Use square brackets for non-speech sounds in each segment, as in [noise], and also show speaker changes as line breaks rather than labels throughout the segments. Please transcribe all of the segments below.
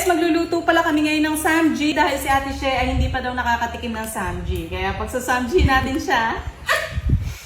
Guys, magluluto pala kami ngayon ng samji dahil si Ate She ay hindi pa daw nakakatikim ng samji. Kaya pag sa samji natin siya,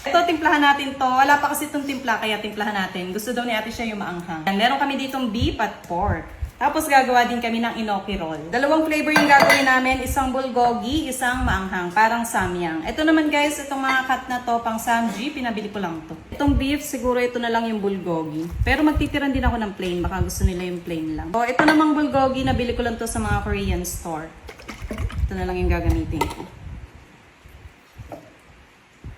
ito, timplahan natin to. Wala pa kasi itong timpla, kaya timplahan natin. Gusto daw ni Ate Shea yung maanghang. Meron kami ditong beef at pork. Tapos gagawa din kami ng inoki roll. Dalawang flavor yung gagawin namin. Isang bulgogi, isang maanghang. Parang samyang. Ito naman guys, itong mga cut na to, pang samji, pinabili ko lang to. Itong beef, siguro ito na lang yung bulgogi. Pero magtitiran din ako ng plain. Baka gusto nila yung plain lang. So, ito namang bulgogi, nabili ko lang to sa mga Korean store. Ito na lang yung gagamitin ko.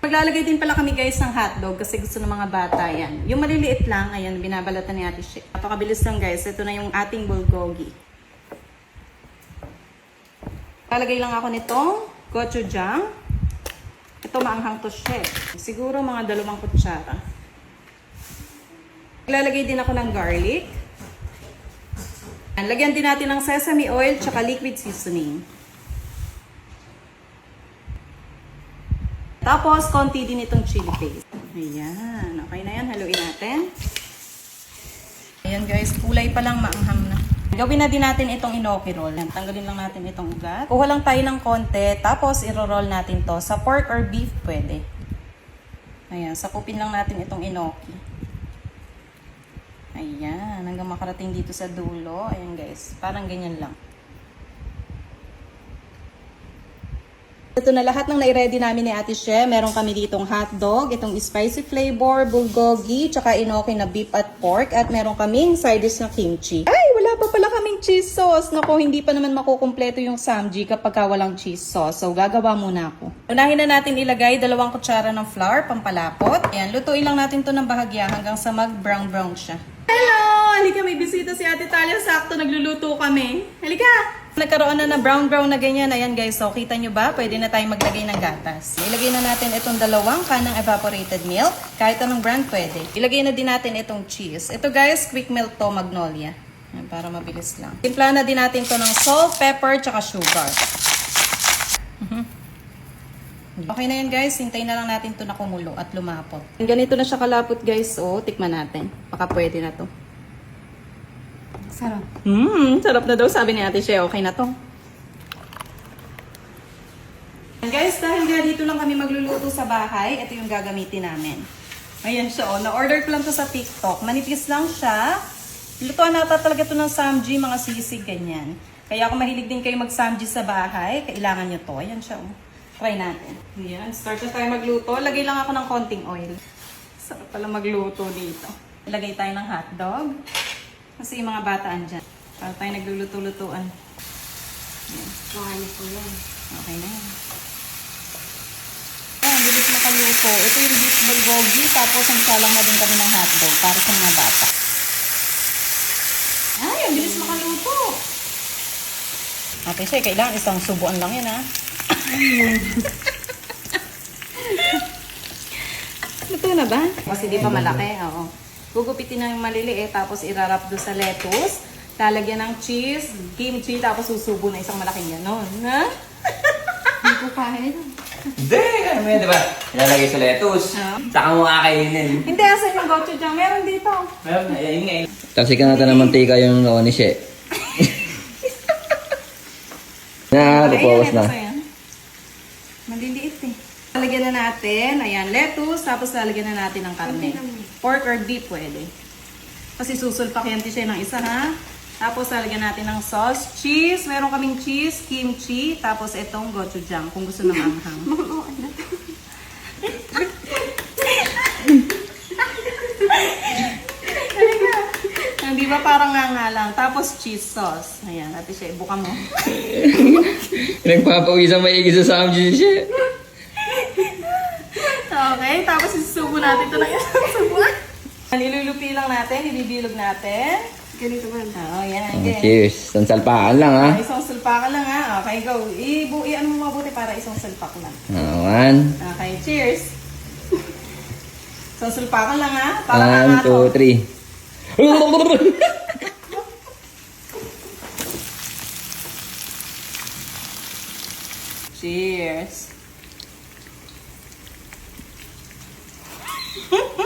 Maglalagay din pala kami guys ng hotdog kasi gusto ng mga bata yan. Yung maliliit lang, ayan, binabalatan ni Ate Shea. Napakabilis lang guys. Ito na yung ating bulgogi. Lalagay lang ako nitong gochujang. Ito maanghang to eh. Siguro mga dalawang kutsara. Lalagay din ako ng garlic. Lagyan din natin ng sesame oil tsaka liquid seasoning. Tapos, konti din itong chili paste. Ayan. Okay na yan. Haluin natin. Ayan guys, kulay pa lang maanghang na. Gawin na din natin itong inoki roll. Ayan, Tanggalin lang natin itong ugat. Kuha lang tayo ng konti, tapos iro-roll natin to. Sa pork or beef, pwede. Ayan, sakupin lang natin itong inoki. Ayan, hanggang makarating dito sa dulo. Ayan guys, parang ganyan lang. Ito na lahat ng nai-ready namin ni Ate She. Meron kami ditong hotdog, itong spicy flavor, bulgogi, tsaka inoki na beef at pork. At meron kaming side dish na kimchi. Ay, wala pa pala kaming cheese sauce. Nako, hindi pa naman makukumpleto yung samji kapag ka walang cheese sauce. So, gagawa muna ako. Unahin na natin ilagay dalawang kutsara ng flour, pampalapot. Ayan, lutuin lang natin to ng bahagya hanggang sa mag-brown-brown siya. Hello! Halika, may bisita si Ate Talia. Sakto, nagluluto kami. Halika! Nagkaroon na na brown-brown na ganyan. Ayan guys, so kita nyo ba? Pwede na tayong maglagay ng gatas. Ilagay na natin itong dalawang kanang evaporated milk. Kahit anong brand pwede. Ilagay na din natin itong cheese. Ito guys, quick melt to magnolia. Ayan, para mabilis lang. Timpla na din natin to ng salt, pepper, tsaka sugar. Mhm. Okay na yan guys, hintayin na lang natin to na kumulo at lumapot. Ganito na siya kalapot guys, oh, tikman natin. Baka pwede na to.
Sarap.
Mmm, sarap na daw sabi ni Ate Shea. Okay na to. And guys, dahil nga dito lang kami magluluto sa bahay, ito yung gagamitin namin. Ayan siya, oh. Na-order ko lang to sa TikTok. Manipis lang siya. Lutuan nata talaga to ng samji, mga sisig, ganyan. Kaya kung mahilig din kayo mag-samji sa bahay, kailangan nyo to. Ayan siya, oh. Try natin. Ayan, start na tayo magluto. Lagay lang ako ng konting oil. Sarap pala magluto dito. Ilagay tayo ng hotdog. Kasi yung mga bata andyan. Para tayo nagluluto-lutuan. Ayan.
Kuhanin ko yan.
Okay na yan. Ayan, bilis makaluto. Ito yung beef bulgogi, tapos ang salang na din kami ng hotdog para sa mga bata. Ay, ang bilis makaluto. Okay, siya, kailangan isang subuan lang yan, ha? [laughs] Luto na ba? Kasi di pa malaki, oo. Gugupitin na yung maliliit, tapos irarap doon sa lettuce. Lalagyan ng cheese, kimchi, tapos susubo na isang malaking ganon. Ha?
Hindi ko kaya.
Hindi, ano mo yan, di ba? Ilalagay sa lettuce.
Ah.
Saka mo kakainin.
Hindi, asan yung gochujang? Meron dito.
Meron na, yun nga.
Kasi ka natin ng mantika yung ni She. [laughs] na, lupawas
Ayan,
na.
Maliliit eh. Lalagyan na natin, ayan, lettuce, tapos lalagyan na natin ng karne. Pork or beef pwede. Kasi susulpak yan siya ng isa ha. Tapos lalagyan natin ng sauce, cheese, meron kaming cheese, kimchi, tapos itong gochujang kung gusto ng anghang. [laughs] Hindi ba parang nga nga lang. Tapos cheese sauce. Ayan, ate siya, buka mo.
Nagpapawisan maigi sa Samji si She.
Okay, tapos isusubo natin ito isang subuan. Nilulupi lang natin, nilibilog natin.
Ganito ba?
Oo, yan.
Oh,
Okay.
cheers. Sansalpaan lang ha.
Ah, isang sulpakan lang ha. Okay, go. Ibu, ano mo mabuti para isang sulpak lang.
Ah, one.
Okay, cheers. Isang sulpakan lang ha. Para
One,
nga
two, three.
Cheers. [laughs]